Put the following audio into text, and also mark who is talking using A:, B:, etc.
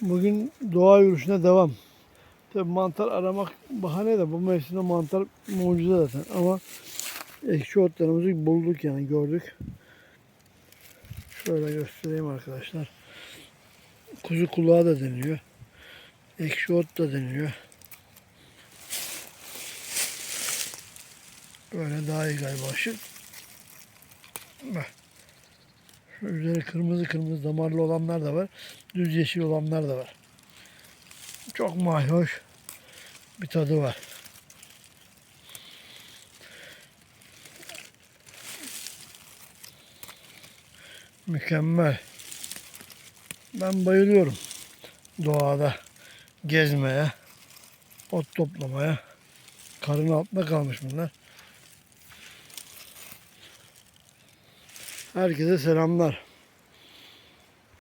A: Bugün doğa yürüyüşüne devam. Tabii mantar aramak bahane de bu mevsimde mantar mucize zaten ama ekşi otlarımızı bulduk yani gördük. Şöyle göstereyim arkadaşlar. Kuzu kulağı da deniliyor. Ekşi ot da deniliyor. Böyle daha iyi galiba ışık. Bak. Üzeri kırmızı kırmızı damarlı olanlar da var. Düz yeşil olanlar da var. Çok mayhoş bir tadı var. Mükemmel. Ben bayılıyorum doğada gezmeye, ot toplamaya. Karın altında kalmış bunlar. Herkese selamlar.